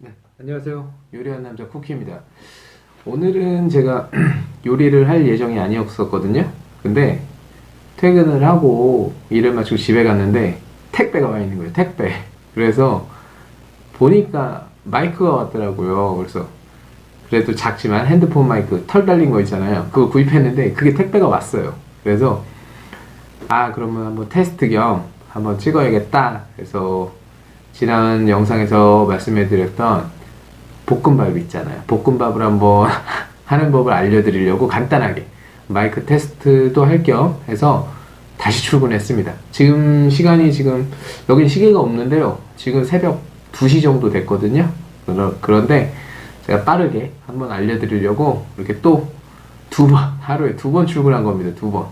네, 안녕하세요. 요리하는 남자 쿠키입니다. 오늘은 제가 요리를 할 예정이 아니었었거든요. 근데 퇴근을 하고 일을 마치고 집에 갔는데 택배가 와 있는 거예요. 택배. 그래서 보니까 마이크가 왔더라고요. 그래서 그래도 작지만 핸드폰 마이크 털 달린 거 있잖아요. 그거 구입했는데 그게 택배가 왔어요. 그래서 아 그러면 한번 테스트 겸 한번 찍어야겠다. 그래서 지난 영상에서 말씀해 드렸던 볶음밥 있잖아요. 볶음밥을 한번 하는 법을 알려드리려고 간단하게 마이크 테스트도 할 겸 해서 다시 출근했습니다. 지금 시간이 지금 여긴 시계가 없는데요. 지금 새벽 2시 정도 됐거든요. 그런데 제가 빠르게 한번 알려드리려고 이렇게 또 두 번, 하루에 두 번 출근한 겁니다. 두 번.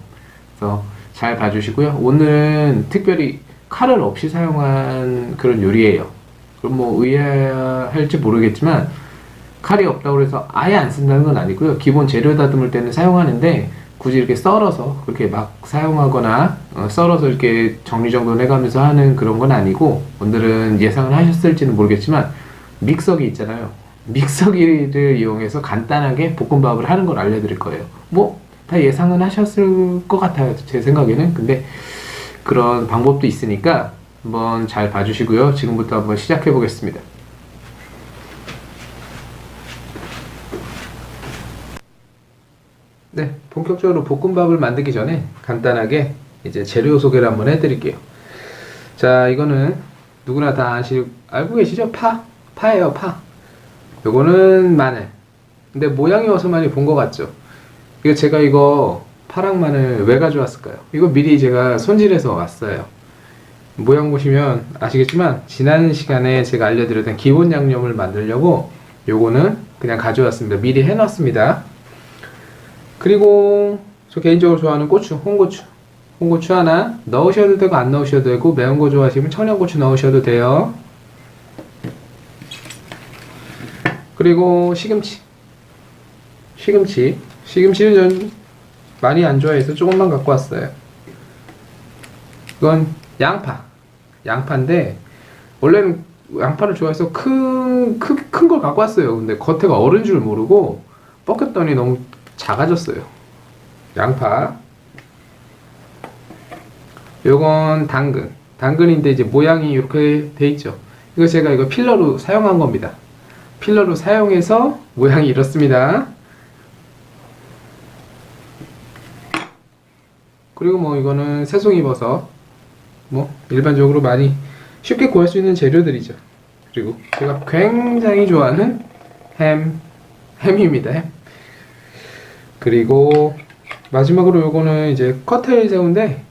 그래서 잘 봐주시고요. 오늘은 특별히 칼을 없이 사용한 그런 요리예요. 그럼 뭐 의아할지 모르겠지만 칼이 없다고 해서 아예 안 쓴다는 건 아니고요. 기본 재료 다듬을 때는 사용하는데 굳이 이렇게 썰어서 그렇게 막 사용하거나 어, 썰어서 이렇게 정리정돈 해가면서 하는 그런 건 아니고 오늘은 예상을 하셨을지는 모르겠지만 믹서기 있잖아요. 믹서기를 이용해서 간단하게 볶음밥을 하는 걸 알려드릴 거예요. 뭐 다 예상은 하셨을 것 같아요. 제 생각에는. 근데 그런 방법도 있으니까 한번 잘 봐주시고요. 지금부터 한번 시작해 보겠습니다. 네, 본격적으로 볶음밥을 만들기 전에 간단하게 이제 재료 소개를 한번 해드릴게요. 자, 이거는 누구나 다 아시, 알고 계시죠? 파? 파예요, 파. 요거는 마늘. 근데 모양이 어서 많이 본 것 같죠? 이거 제가 이거 파랑 마늘 왜 가져왔을까요? 이거 미리 제가 손질해서 왔어요. 모양 보시면 아시겠지만 지난 시간에 제가 알려드렸던 기본 양념을 만들려고 요거는 그냥 가져왔습니다. 미리 해놨습니다. 그리고 저 개인적으로 좋아하는 고추, 홍고추. 홍고추 하나 넣으셔도 되고 안 넣으셔도 되고 매운 거 좋아하시면 청양고추 넣으셔도 돼요. 그리고 시금치. 시금치. 시금치는 전 많이 안 좋아해서 조금만 갖고 왔어요. 이건 양파. 양파인데 원래는 양파를 좋아해서 큰큰걸 갖고 왔어요. 근데 겉에가 어른 줄 모르고 뻗겼더니 너무 작아졌어요. 양파. 요건 당근. 당근인데 이제 모양이 이렇게 돼 있죠. 이거 제가 이거 필러로 사용한 겁니다. 필러로 사용해서 모양이 이렇습니다. 그리고 뭐 이거는 새송이 버섯. 뭐 일반적으로 많이 쉽게 구할 수 있는 재료들이죠. 그리고 제가 굉장히 좋아하는 햄, 햄입니다. 햄. 그리고 마지막으로 요거는 이제 커테일 새우인데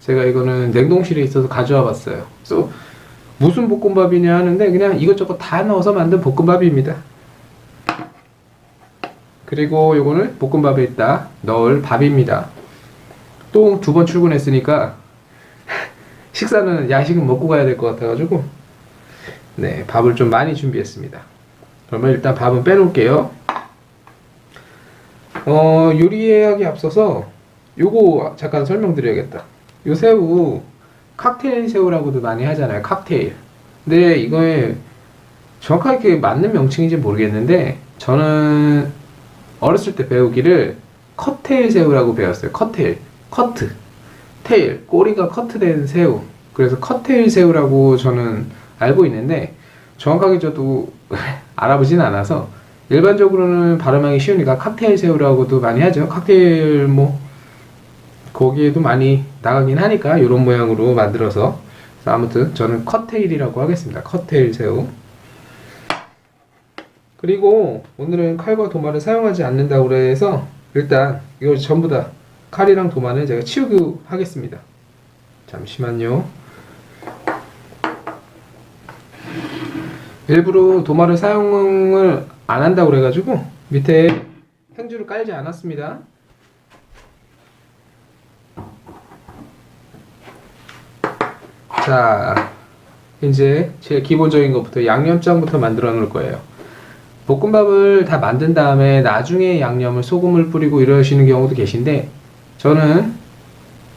제가 이거는 냉동실에 있어서 가져와 봤어요. 그래서 무슨 볶음밥이냐 하는데 그냥 이것저것 다 넣어서 만든 볶음밥입니다. 그리고 요거는 볶음밥에 있다 넣을 밥입니다. 또 두 번 출근했으니까 식사는 야식은 먹고 가야 될 것 같아가지고 네 밥을 좀 많이 준비했습니다. 그러면 일단 밥은 빼놓을게요. 어 요리하기 앞서서 요거 잠깐 설명드려야겠다. 요 새우 칵테일 새우라고도 많이 하잖아요. 칵테일. 근데 이거에 정확하게 맞는 명칭인지 모르겠는데 저는 어렸을 때 배우기를 컷테일 새우라고 배웠어요. 컷테일, 커트, 테일, 꼬리가 커트된 새우. 그래서 컷테일 새우라고 저는 알고 있는데 정확하게 저도 알아보진 않아서 일반적으로는 발음하기 쉬우니까 칵테일 새우라고도 많이 하죠. 칵테일 뭐 거기에도 많이 나가긴 하니까 이런 모양으로 만들어서 아무튼 저는 컷테일이라고 하겠습니다. 컷테일 새우. 그리고 오늘은 칼과 도마를 사용하지 않는다고 해서 일단 이걸 전부 다 칼이랑 도마는 제가 치우고 하겠습니다. 잠시만요. 일부러 도마를 사용을 안 한다고 그래가지고 밑에 행주를 깔지 않았습니다. 자, 이제 제일 기본적인 것부터 양념장부터 만들어 놓을 거예요. 볶음밥을 다 만든 다음에 나중에 양념을 소금을 뿌리고 이러시는 경우도 계신데 저는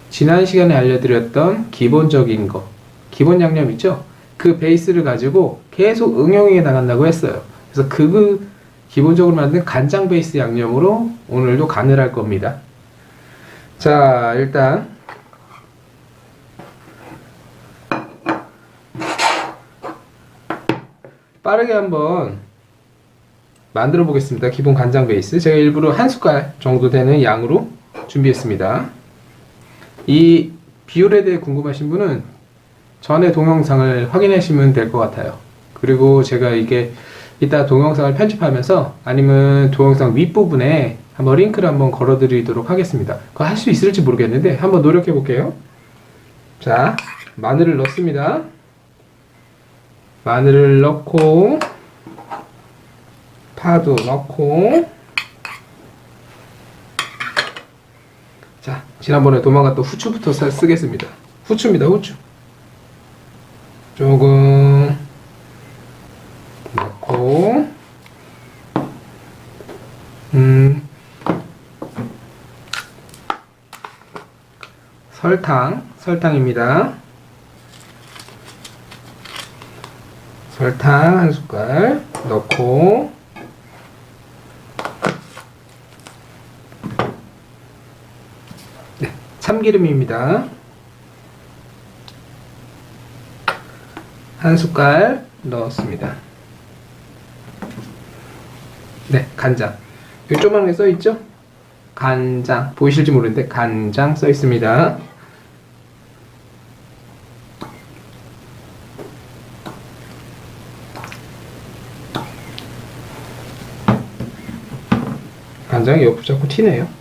지난 시간에 알려드렸던 기본적인 거 기본 양념 있죠? 그 베이스를 가지고 계속 응용해 나간다고 했어요. 그래서 그 기본적으로 만든 간장 베이스 양념으로 오늘도 간을 할 겁니다. 자, 일단 빠르게 한번 만들어 보겠습니다. 기본 간장 베이스. 제가 일부러 한 숟갈 정도 되는 양으로 준비했습니다. 이 비율에 대해 궁금하신 분은 전에 동영상을 확인하시면 될 것 같아요. 그리고 제가 이게 이따 동영상을 편집하면서 아니면 동영상 윗부분에 한번 링크를 한번 걸어 드리도록 하겠습니다. 그거 할 수 있을지 모르겠는데 한번 노력해 볼게요. 자, 마늘을 넣습니다. 마늘을 넣고 파도 넣고 자 지난번에 도망갔던 후추부터 사- 쓰겠습니다. 후추입니다 후추. 조금 넣고 음 설탕 설탕입니다. 설탕 한 숟갈 넣고 네, 참기름입니다. 한 숟갈 넣었습니다. 네, 간장. 여기 조그맣게 써 있죠? 간장. 보이실지 모르는데 간장 써 있습니다. 간장이 옆으로 자꾸 튀네요.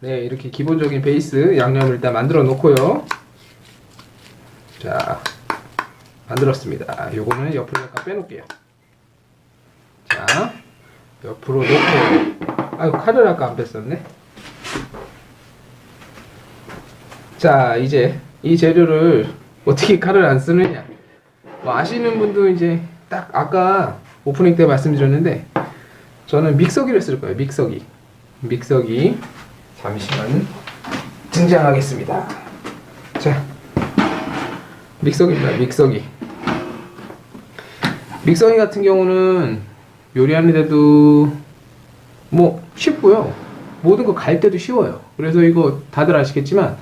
네, 이렇게 기본적인 베이스 양념을 일단 만들어 놓고요. 자, 만들었습니다. 요거는 옆으로 잠깐 빼놓을게요. 자, 옆으로 놓고, 아유, 칼을 아까 안 뺐었네. 자, 이제 이 재료를 어떻게 칼을 안 쓰느냐. 뭐 아시는 분도 이제 딱 아까 오프닝 때 말씀드렸는데 저는 믹서기를 쓸 거예요. 믹서기. 믹서기. 잠시만 등장하겠습니다. 자, 믹서기입니다. 믹서기. 믹서기 같은 경우는 요리하는데도 뭐 쉽고요. 모든 거 갈 때도 쉬워요. 그래서 이거 다들 아시겠지만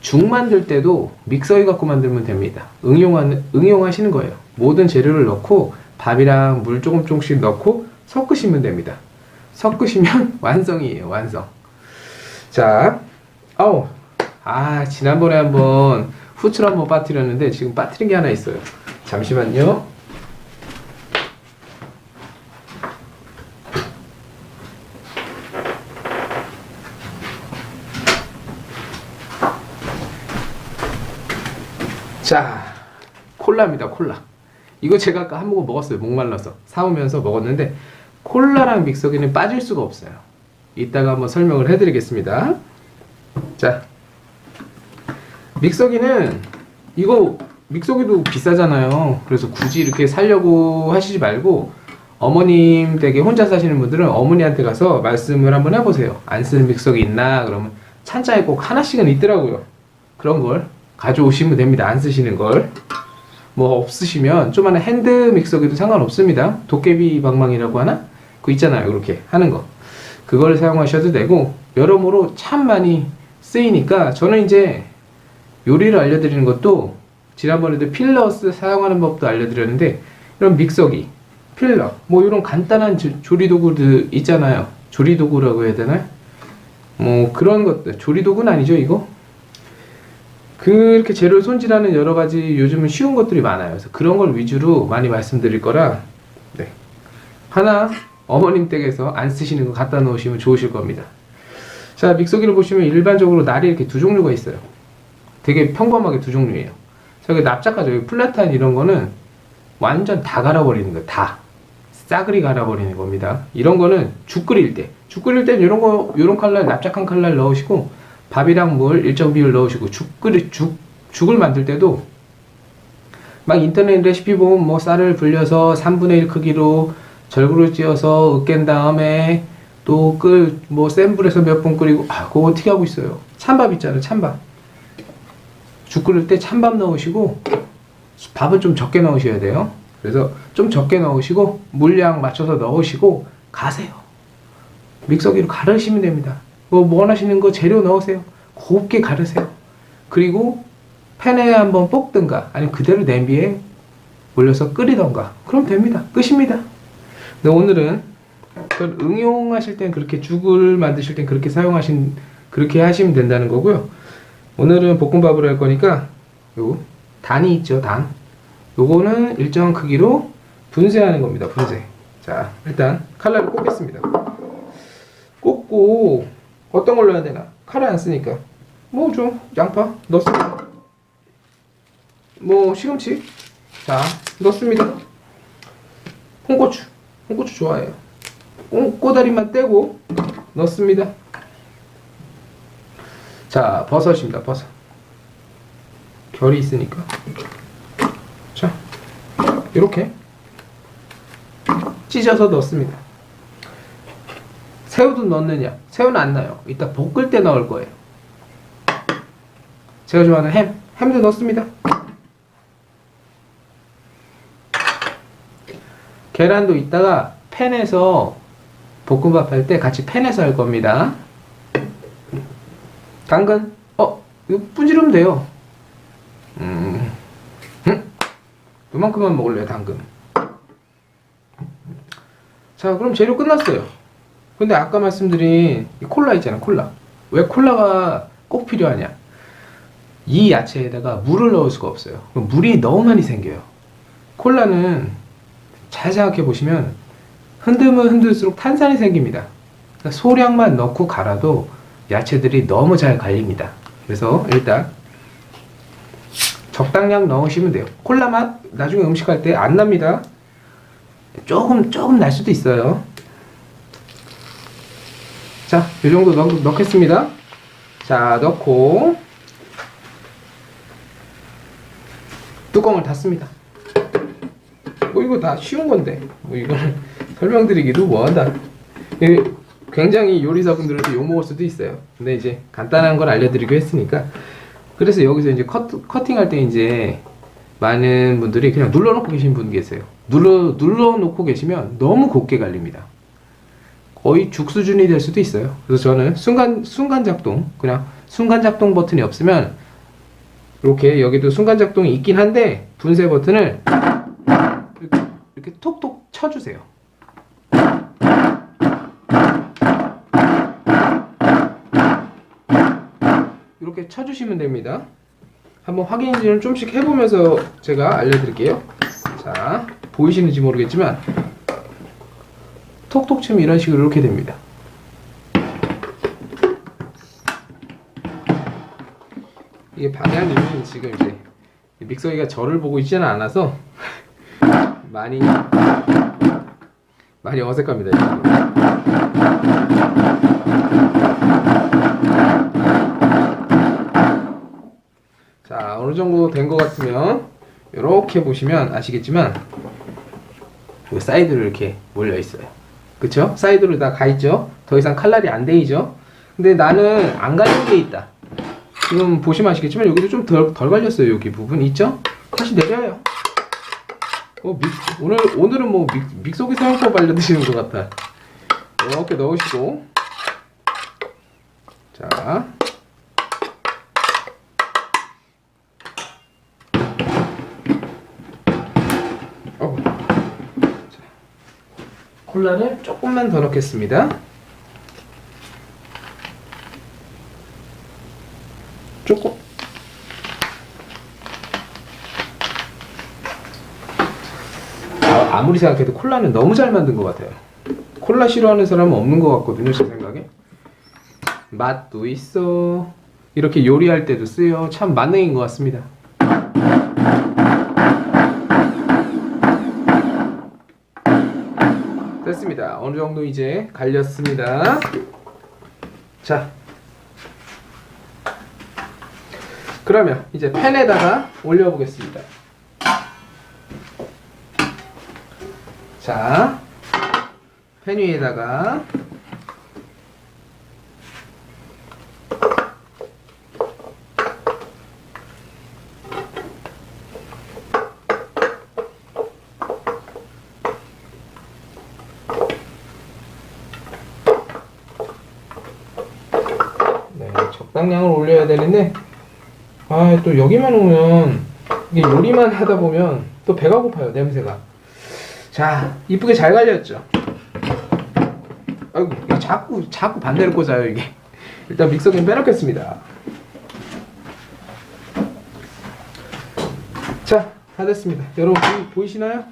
죽 만들 때도 믹서기 갖고 만들면 됩니다. 응용하는 응용하시는 거예요. 모든 재료를 넣고 밥이랑 물 조금 조금씩 넣고 섞으시면 됩니다. 섞으시면 완성이에요. 완성. 자, 아우, 아 지난번에 한번 후추를 한번 빠뜨렸는데 지금 빠뜨린 게 하나 있어요. 잠시만요. 자, 콜라입니다. 콜라. 이거 제가 아까 한 모금 먹었어요. 목말라서 사오면서 먹었는데 콜라랑 믹서기는 빠질 수가 없어요. 이따가 한번 설명을 해드리겠습니다. 자, 믹서기는 이거 믹서기도 비싸잖아요. 그래서 굳이 이렇게 살려고 하시지 말고 어머님 댁에 혼자 사시는 분들은 어머니한테 가서 말씀을 한번 해보세요. 안 쓰는 믹서기 있나? 그러면 찬장에 꼭 하나씩은 있더라고요. 그런 걸 가져오시면 됩니다. 안 쓰시는 걸. 뭐 없으시면 조그마한 핸드 믹서기도 상관없습니다. 도깨비 방망이라고 하나? 그거 있잖아요. 그렇게 하는 거. 그걸 사용하셔도 되고 여러모로 참 많이 쓰이니까 저는 이제 요리를 알려드리는 것도 지난번에도 필러스 사용하는 법도 알려드렸는데 이런 믹서기, 필러, 뭐 이런 간단한 조- 조리 도구들 있잖아요. 조리 도구라고 해야 되나요? 뭐 그런 것들 조리 도구는 아니죠 이거? 그렇게 재료를 손질하는 여러 가지 요즘은 쉬운 것들이 많아요. 그래서 그런 걸 위주로 많이 말씀드릴 거라 네. 하나 어머님 댁에서 안 쓰시는 거 갖다 놓으시면 좋으실 겁니다. 자 믹서기를 보시면 일반적으로 날이 이렇게 두 종류가 있어요. 되게 평범하게 두 종류예요. 저기 납작하죠. 여기 플라탄 이런 거는 완전 다 갈아버리는 거예요. 다 싸그리 갈아버리는 겁니다. 이런 거는 죽 끓일 때, 죽 끓일 때는 이런 거, 이런 칼날, 납작한 칼날 넣으시고 밥이랑 물 일정 비율 넣으시고 죽 끓이 죽 죽을 만들 때도 막 인터넷 레시피 보면 뭐 쌀을 불려서 3분의 1 크기로 절구를 찧어서 으깬 다음에 또 끓 뭐 센 불에서 몇 분 끓이고 아 그거 어떻게 하고 있어요 찬밥 있잖아요 찬밥 죽 끓일 때 찬밥 넣으시고 밥은 좀 적게 넣으셔야 돼요. 그래서 좀 적게 넣으시고 물량 맞춰서 넣으시고 가세요. 믹서기로 가르시면 됩니다. 뭐 원하시는 거 재료 넣으세요. 곱게 가르세요. 그리고 팬에 한번 볶든가 아니면 그대로 냄비에 올려서 끓이던가 그럼 됩니다. 끝입니다. 근데 오늘은 그걸 응용하실 땐 그렇게 죽을 만드실 땐 그렇게 사용하신 그렇게 하시면 된다는 거고요. 오늘은 볶음밥을 할 거니까 요 단이 있죠 단. 요거는 일정한 크기로 분쇄하는 겁니다 분쇄. 자 일단 칼날을 꽂겠습니다. 꽂고 어떤 걸로 해야 되나? 칼을 안 쓰니까. 뭐 좀 양파 넣습니다. 뭐 시금치. 자 넣습니다. 홍고추 홍고추 좋아해요. 꼬- 꼬다리만 떼고 넣습니다. 자 버섯입니다 버섯. 결이 있으니까. 자 이렇게 찢어서 넣습니다. 새우도 넣느냐? 새우는 안 넣어요. 이따 볶을 때 넣을 거예요. 제가 좋아하는 햄 햄도 넣습니다 계란도 이따가 팬에서 볶음밥 할 때 같이 팬에서 할 겁니다. 당근? 어 이거 뿌지르면 돼요. 음, 음? 요만큼만 먹을래요 당근. 자 그럼 재료 끝났어요. 근데 아까 말씀드린 이 콜라 있잖아 콜라. 왜 콜라가 꼭 필요하냐? 이 야채에다가 물을 넣을 수가 없어요. 물이 너무 많이 생겨요. 콜라는 잘 생각해 보시면 흔들면 흔들수록 탄산이 생깁니다 그러니까 소량만 넣고 갈아도 야채들이 너무 잘 갈립니다 그래서 일단 적당량 넣으시면 돼요. 콜라 맛 나중에 음식할 때 안 납니다. 조금 조금 날 수도 있어요. 자, 이 정도 넣, 넣겠습니다. 자, 넣고 뚜껑을 닫습니다. 뭐 이거 다 쉬운 건데 뭐 이걸 설명드리기도 뭐하다. 이 굉장히 요리사분들한테 욕 먹을 수도 있어요. 근데 이제 간단한 걸 알려드리고 했으니까 그래서 여기서 이제 컷, 커팅할 때 이제 많은 분들이 그냥 눌러놓고 계신 분 계세요. 눌러, 눌러놓고 계시면 너무 곱게 갈립니다. 거의 죽 수준이 될 수도 있어요. 그래서 저는 순간, 순간 작동, 그냥 순간 작동 버튼이 없으면 이렇게 여기도 순간 작동이 있긴 한데 분쇄 버튼을 이렇게, 톡톡 쳐주세요. 이렇게 쳐주시면 됩니다. 한번 확인을 좀씩 해보면서 제가 알려드릴게요. 자, 보이시는지 모르겠지만 톡톡 치면 이런 식으로 이렇게 됩니다. 이게 방향이 지금 이제 믹서기가 저를 보고 있지는 않아서 많이 많이 어색합니다. 자 어느 정도 된 것 같으면 이렇게 보시면 아시겠지만 그 사이드로 이렇게 몰려 있어요. 그쵸? 사이드로 다 가 있죠. 더 이상 칼날이 안 데이죠. 근데 나는 안 갈린 게 있다. 지금 보시면 아시겠지만 여기도 좀 덜 덜 갈렸어요. 여기 부분 있죠? 다시 내려요. 어, 믹, 오늘 오늘은 뭐 믹, 믹서기 사용법 알려드리는 것 같아. 이렇게 넣으시고 자 어. 자, 콜라를 조금만 더 넣겠습니다. 아, 아무리 생각해도 콜라는 너무 잘 만든 것 같아요. 콜라 싫어하는 사람은 없는 것 같거든요, 제 생각에. 맛도 있어. 이렇게 요리할 때도 쓰여. 참 만능인 것 같습니다. 됐습니다. 어느 정도 이제 갈렸습니다. 자. 그러면 이제 팬에다가 올려보겠습니다. 자, 팬 위에다가 네, 적당량을 올려야 되는데 아 또 여기만 오면 이게 요리만 하다 보면 또 배가 고파요 냄새가. 자 이쁘게 잘 갈렸죠 아이고 이거 자꾸 자꾸 반대로 꽂아요 이게 일단 믹서기는 빼놓겠습니다 자 다 됐습니다 여러분 보이, 보이시나요?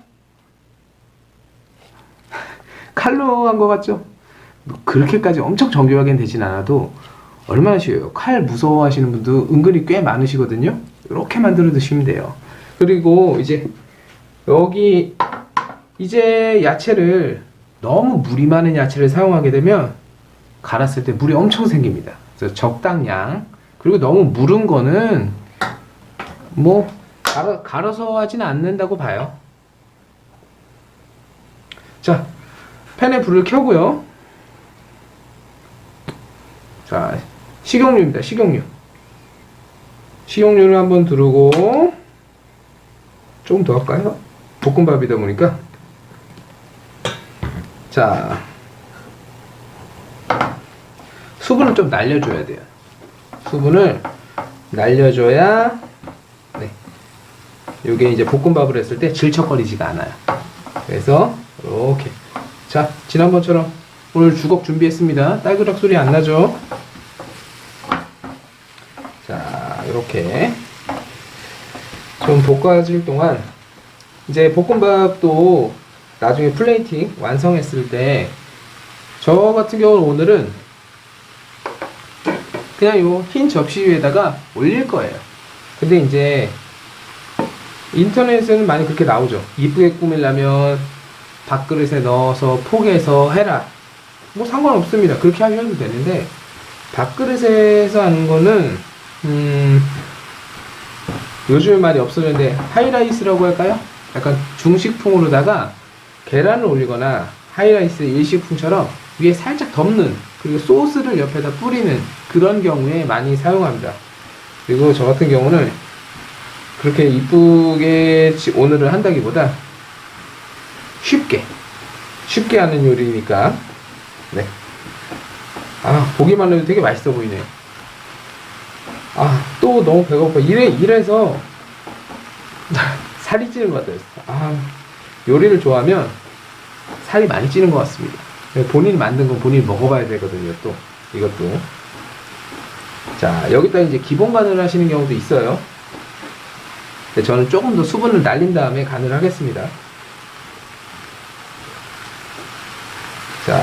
칼로 한 것 같죠? 뭐 그렇게까지 엄청 정교하게는 되진 않아도 얼마나 쉬워요. 칼 무서워하시는 분도 은근히 꽤 많으시거든요. 이렇게 만들어 드시면 돼요. 그리고 이제 여기 이제 야채를 너무 물이 많은 야채를 사용하게 되면 갈았을 때 물이 엄청 생깁니다. 그래서 적당량 그리고 너무 무른 거는 뭐 갈아, 갈아서 하진 않는다고 봐요. 자, 팬에 불을 켜고요. 자, 식용유입니다. 식용유. 식용유를 한번 두르고 조금 더 할까요? 볶음밥이다 보니까 자 수분을 좀 날려줘야 돼요. 수분을 날려줘야 네 요게 이제 볶음밥을 했을 때 질척거리지가 않아요. 그래서 이렇게 자 지난번처럼 오늘 주걱 준비했습니다. 딸그락 소리 안 나죠? 자, 이렇게 좀 볶아질 동안 이제 볶음밥도 나중에 플레이팅 완성했을 때 저 같은 경우는 오늘은 그냥 요 흰 접시 위에다가 올릴 거예요. 근데 이제 인터넷에는 많이 그렇게 나오죠. 이쁘게 꾸밀려면 밥그릇에 넣어서 포개서 해라. 뭐 상관없습니다. 그렇게 하셔도 되는데 밥그릇에서 하는 거는 음 요즘에 말이 없어졌는데 하이라이스라고 할까요? 약간 중식풍으로다가 계란을 올리거나 하이라이스 일식풍처럼 위에 살짝 덮는 그리고 소스를 옆에다 뿌리는 그런 경우에 많이 사용합니다. 그리고 저 같은 경우는 그렇게 이쁘게 지- 오늘은 한다기보다 쉽게 쉽게 하는 요리니까 네. 아 보기만 해도 되게 맛있어 보이네요. 아 또 너무 배고파. 이래 이래서 살이 찌는 것 같아요. 아 요리를 좋아하면 살이 많이 찌는 것 같습니다. 본인이 만든 건 본인이 먹어봐야 되거든요. 또 이것도 자 여기다 이제 기본 간을 하시는 경우도 있어요. 근데 저는 조금 더 수분을 날린 다음에 간을 하겠습니다. 자,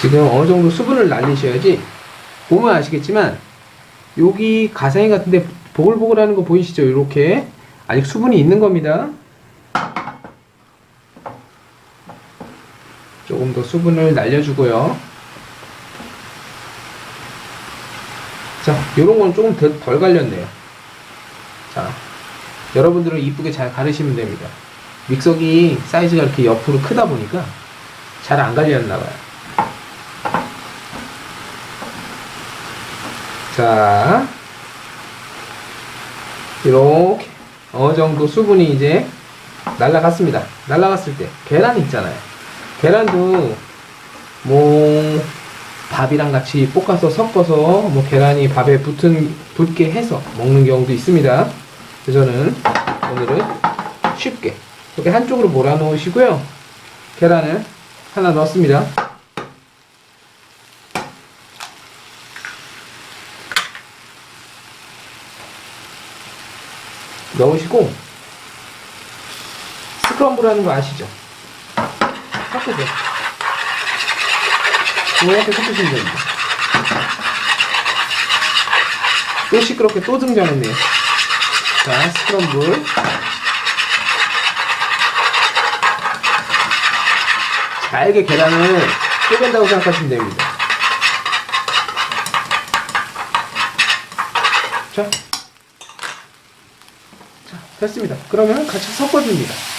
지금 어느 정도 수분을 날리셔야지 보면 아시겠지만 여기 가상이 같은데 보글보글하는 거 보이시죠? 이렇게 아직 수분이 있는 겁니다. 조금 더 수분을 날려주고요. 자, 요런 건 조금 덜, 덜 갈렸네요. 자, 여러분들은 이쁘게 잘 가르시면 됩니다. 믹서기 사이즈가 이렇게 옆으로 크다 보니까 잘 안 갈렸나 봐요. 자, 이렇게 어느 정도 수분이 이제 날라갔습니다. 날라갔을 때 계란 있잖아요. 계란도 뭐 밥이랑 같이 볶아서 섞어서 뭐 계란이 밥에 붙은 붙게 해서 먹는 경우도 있습니다. 그래서 저는 오늘은 쉽게 이렇게 한쪽으로 몰아 놓으시고요. 계란을 하나 넣습니다. 넣으시고 스크럼블 하는 거 아시죠? 섞으세요. 이렇게 섞으시면 됩니다. 또 시끄럽게 또 등장했네요. 자, 스크럼블. 잘게 계란을 쪼갠다고 생각하시면 됩니다. 자, 자, 됐습니다. 그러면 같이 섞어줍니다.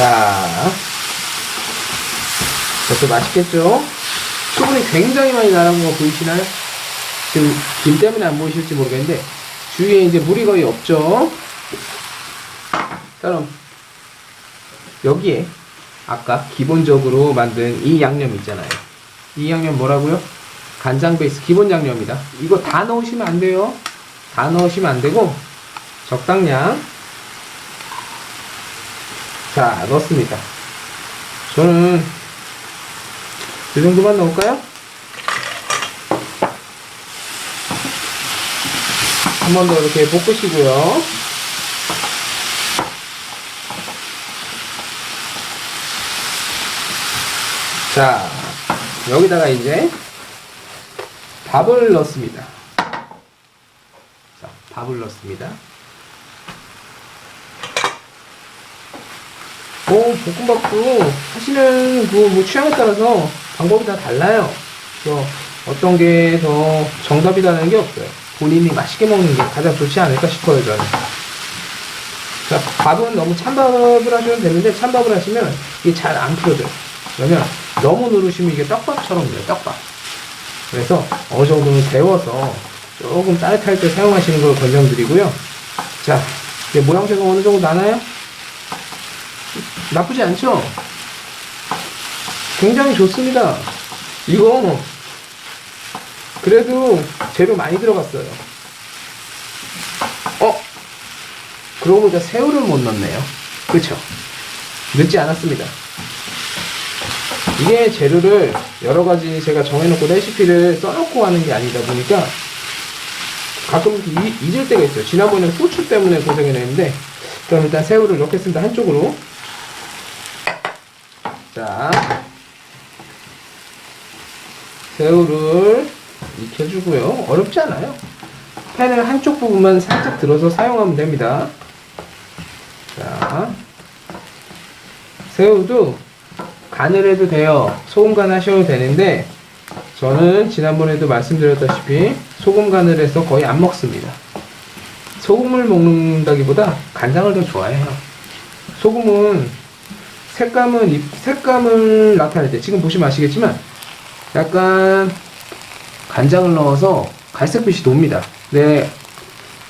자, 벌써 맛있겠죠? 수분이 굉장히 많이 나는 거 보이시나요? 지금 김 때문에 안 보이실지 모르겠는데 주위에 이제 물이 거의 없죠? 그럼 여기에 아까 기본적으로 만든 이 양념 있잖아요. 이 양념 뭐라고요? 간장 베이스 기본 양념이다. 이거 다 넣으시면 안 돼요. 다 넣으시면 안 되고 적당량 자 넣습니다. 저는 이 정도만 넣을까요? 한 번 더 이렇게 볶으시고요. 자, 여기다가 이제 밥을 넣습니다. 자, 밥을 넣습니다. 뭐, 볶음밥도 하시는 그뭐 취향에 따라서 방법이 다 달라요. 그래서 어떤 게 더 정답이라는 게 없어요. 본인이 맛있게 먹는 게 가장 좋지 않을까 싶어요, 저는. 자, 밥은 너무 찬밥을 하셔도 되는데, 찬밥을 하시면 이게 잘 안 풀어져요. 그러면 너무 누르시면 이게 떡밥처럼 돼요, 떡밥. 그래서 어느 정도는 데워서 조금 따뜻할 때 사용하시는 걸 권장드리고요. 자, 이제 모양새가 어느 정도 나나요? 나쁘지 않죠? 굉장히 좋습니다. 이거 그래도 재료 많이 들어갔어요. 어? 그러고 보니까 새우를 못 넣네요. 그쵸? 늦지 않았습니다. 이게 재료를 여러 가지 제가 정해놓고 레시피를 써놓고 하는 게 아니다 보니까 가끔 잊을 때가 있어요. 지난번에 후추 때문에 고생을 했는데 그럼 일단 새우를 넣겠습니다. 한쪽으로. 자, 새우를 익혀주고요. 어렵지 않아요. 팬을 한쪽 부분만 살짝 들어서 사용하면 됩니다. 자, 새우도 간을 해도 돼요. 소금 간 하셔도 되는데 저는 지난번에도 말씀드렸다시피 소금 간을 해서 거의 안 먹습니다. 소금을 먹는다기보다 간장을 더 좋아해요. 소금은 색감은 이- 색감을 나타낼 때 지금 보시면 아시겠지만 약간 간장을 넣어서 갈색빛이 돕니다. 네,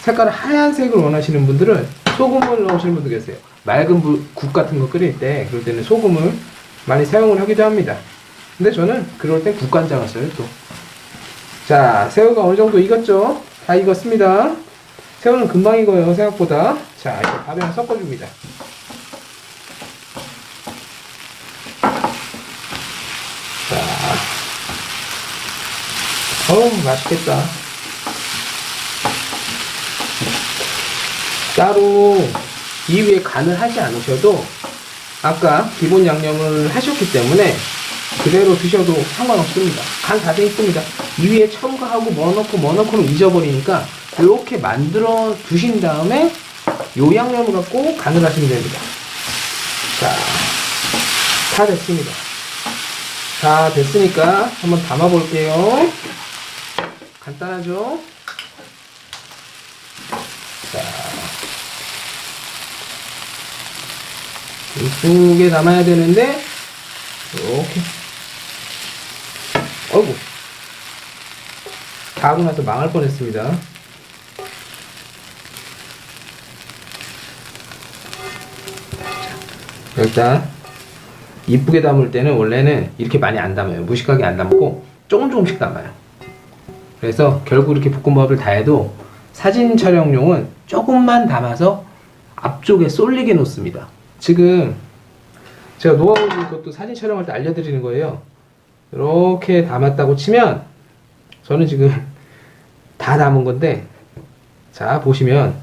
색깔을 하얀색을 원하시는 분들은 소금을 넣으시는 분도 계세요. 맑은 부- 국 같은 거 끓일 때 그럴 때는 소금을 많이 사용을 하기도 합니다. 근데 저는 그럴 땐 국간장을 써요 또. 자, 새우가 어느 정도 익었죠? 다 익었습니다. 새우는 금방 익어요 생각보다. 자, 이제 밥이랑 섞어줍니다. 어우 맛있겠다. 따로 이 위에 간을 하지 않으셔도 아까 기본 양념을 하셨기 때문에 그대로 드셔도 상관없습니다. 간 다 돼 있습니다. 이 위에 첨가하고 뭐 넣고 뭐 넣고는 잊어버리니까 이렇게 만들어 두신 다음에 요 양념을 갖고 간을 하시면 됩니다. 자, 다 됐습니다. 자, 됐으니까 한번 담아 볼게요. 간단하죠? 자, 이쁘게 담아야 되는데 이렇게. 어이구. 다 하고 나서 망할 뻔 했습니다. 자, 일단 이쁘게 담을 때는 원래는 이렇게 많이 안 담아요. 무식하게 안 담고 조금 조금씩 담아요 그래서 결국 이렇게 볶음밥을 다 해도 사진 촬영용은 조금만 담아서 앞쪽에 쏠리게 놓습니다 지금 제가 노하우 그것도 사진 촬영할 때 알려드리는 거예요. 이렇게 담았다고 치면 저는 지금 다 담은 건데 자 보시면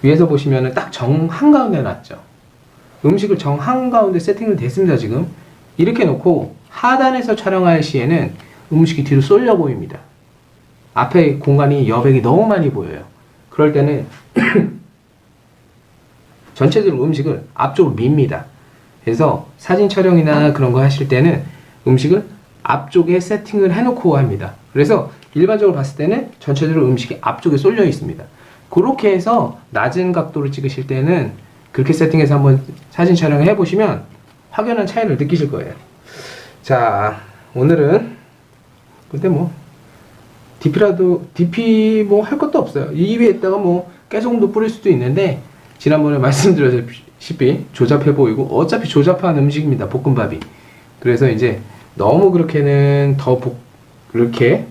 위에서 보시면은 딱정 한가운데 놨죠. 음식을 정 한가운데 세팅을 됐습니다 지금 이렇게 놓고 하단에서 촬영할 시에는 음식이 뒤로 쏠려 보입니다. 앞에 공간이 여백이 너무 많이 보여요. 그럴 때는 전체적으로 음식을 앞쪽으로 밉니다. 그래서 사진 촬영이나 그런 거 하실 때는 음식을 앞쪽에 세팅을 해놓고 합니다. 그래서 일반적으로 봤을 때는 전체적으로 음식이 앞쪽에 쏠려 있습니다. 그렇게 해서 낮은 각도로 찍으실 때는 그렇게 세팅해서 한번 사진 촬영을 해보시면 확연한 차이를 느끼실 거예요. 자, 오늘은 근데 뭐 DP라도 DP 뭐 할 것도 없어요. 이 위에다가 뭐 깨소금도 뿌릴 수도 있는데 지난번에 말씀드렸다시피 조잡해 보이고 어차피 조잡한 음식입니다. 볶음밥이. 그래서 이제 너무 그렇게는 더 복, 그렇게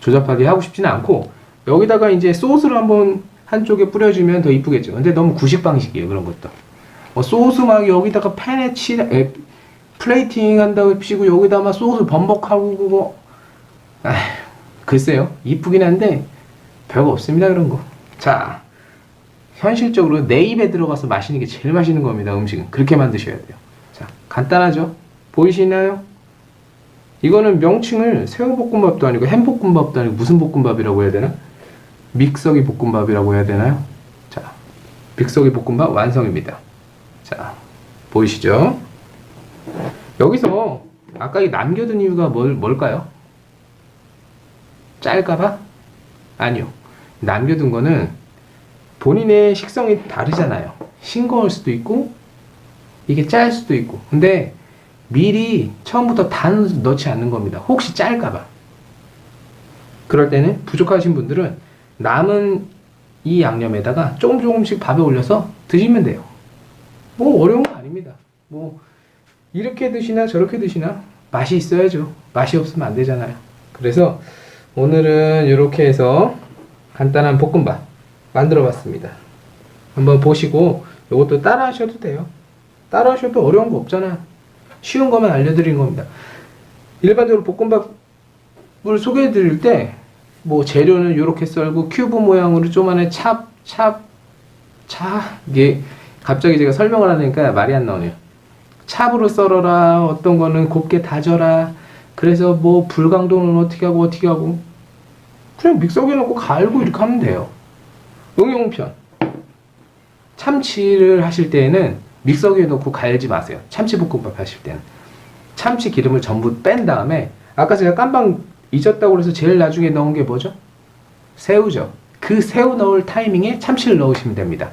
조잡하게 하고 싶지는 않고 여기다가 이제 소스를 한번 한쪽에 뿌려주면 더 이쁘겠죠. 근데 너무 구식 방식이에요. 그런 것도. 뭐 소스 막 여기다가 팬에 치, 에, 플레이팅 한다고 치고 여기다 막 소스 범벅하고 아 글쎄요 이쁘긴 한데 별거 없습니다 그런 거. 자 현실적으로 내 입에 들어가서 마시는 게 제일 맛있는 겁니다 음식은 그렇게 만드셔야 돼요. 자 간단하죠 보이시나요? 이거는 명칭을 새우볶음밥도 아니고 햄볶음밥도 아니고 무슨 볶음밥이라고 해야 되나? 믹서기 볶음밥이라고 해야 되나요? 자 믹서기 볶음밥 완성입니다. 자 보이시죠? 여기서 아까 이 남겨둔 이유가 뭘, 뭘까요? 짤까봐? 아니요. 남겨둔 거는 본인의 식성이 다르잖아요. 싱거울 수도 있고, 이게 짤 수도 있고. 근데 미리 처음부터 다 넣지 않는 겁니다. 혹시 짤까봐. 그럴 때는 부족하신 분들은 남은 이 양념에다가 조금 조금씩 밥에 올려서 드시면 돼요. 뭐 어려운 거 아닙니다. 뭐 이렇게 드시나 저렇게 드시나 맛이 있어야죠. 맛이 없으면 안 되잖아요. 그래서 오늘은 이렇게 해서 간단한 볶음밥 만들어 봤습니다. 한번 보시고 이것도 따라 하셔도 돼요. 따라 하셔도 어려운 거 없잖아요. 쉬운 것만 알려드린 겁니다. 일반적으로 볶음밥을 소개해 드릴 때 뭐 재료는 이렇게 썰고 큐브 모양으로 조만한 찹, 찹, 차 이게 갑자기 제가 설명을 하니까 말이 안 나오네요. 찹으로 썰어라 어떤 거는 곱게 다져라 그래서 뭐 불강도는 어떻게 하고 어떻게 하고 그냥 믹서기에 넣고 갈고 이렇게 하면 돼요. 응용편. 참치를 하실 때에는 믹서기에 넣고 갈지 마세요. 참치 볶음밥 하실 때는. 참치 기름을 전부 뺀 다음에 아까 제가 깜방 잊었다고 그래서 제일 나중에 넣은 게 뭐죠? 새우죠. 그 새우 넣을 타이밍에 참치를 넣으시면 됩니다.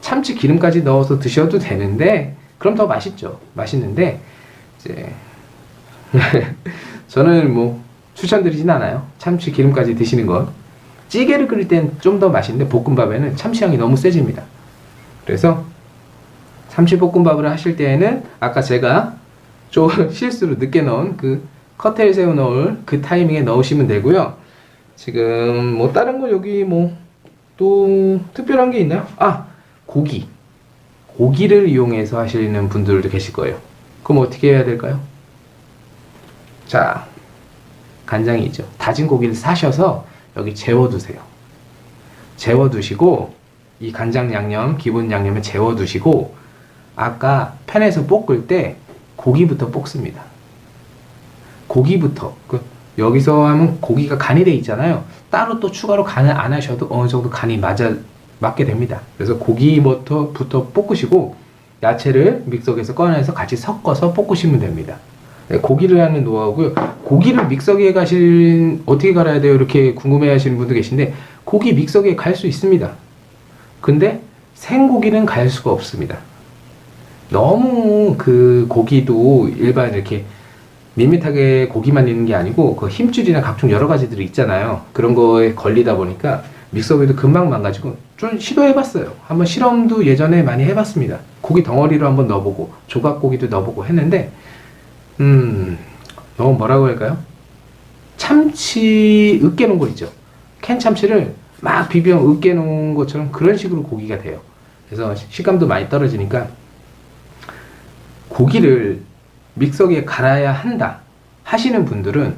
참치 기름까지 넣어서 드셔도 되는데 그럼 더 맛있죠. 맛있는데 이제 저는 뭐 추천드리진 않아요. 참치 기름까지 드시는 건 찌개를 끓일 땐 좀 더 맛있는데 볶음밥에는 참치향이 너무 세집니다. 그래서 참치 볶음밥을 하실 때에는 아까 제가 좀 실수로 늦게 넣은 그 커테일 새우 넣을 그 타이밍에 넣으시면 되고요. 지금 뭐 다른 거 여기 뭐 또 특별한 게 있나요? 아 고기 고기를 이용해서 하시는 분들도 계실 거예요. 그럼 어떻게 해야 될까요? 자, 간장이 있죠. 다진 고기를 사셔서 여기 재워두세요. 재워두시고 이 간장 양념, 기본 양념에 재워두시고 아까 팬에서 볶을 때 고기부터 볶습니다. 고기부터 그 여기서 하면 고기가 간이 돼 있잖아요. 따로 또 추가로 간을 안 하셔도 어느 정도 간이 맞아 맞게 됩니다. 그래서 고기부터 볶으시고 야채를 믹서기에서 꺼내서 같이 섞어서 볶으시면 됩니다. 네, 고기를 하는 노하우고요. 고기를 믹서기에 가신 어떻게 갈아야 돼요? 이렇게 궁금해하시는 분도 계신데 고기 믹서기에 갈 수 있습니다. 근데 생고기는 갈 수가 없습니다. 너무 그 고기도 일반 이렇게 밋밋하게 고기만 있는 게 아니고 그 힘줄이나 각종 여러 가지들이 있잖아요. 그런 거에 걸리다 보니까 믹서기도 금방 망가지고 좀 시도해봤어요. 한번 실험도 예전에 많이 해봤습니다. 고기 덩어리로 한번 넣어보고 조각고기도 넣어보고 했는데 음 너무 뭐라고 할까요? 참치 으깨 놓은 거 있죠. 캔 참치를 막 비벼 으깨 놓은 것처럼 그런 식으로 고기가 돼요. 그래서 식감도 많이 떨어지니까 고기를 믹서기에 갈아야 한다 하시는 분들은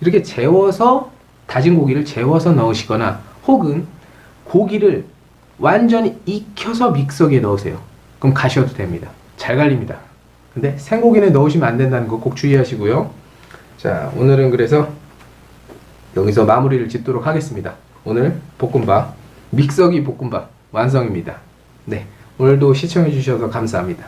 이렇게 재워서 다진 고기를 재워서 넣으시거나 혹은 고기를 완전히 익혀서 믹서기에 넣으세요. 그럼 가셔도 됩니다. 잘 갈립니다. 근데 생고기는 넣으시면 안 된다는 거 꼭 주의하시고요. 자, 오늘은 그래서 여기서 마무리를 짓도록 하겠습니다. 오늘 볶음밥, 믹서기 볶음밥 완성입니다. 네, 오늘도 시청해 주셔서 감사합니다.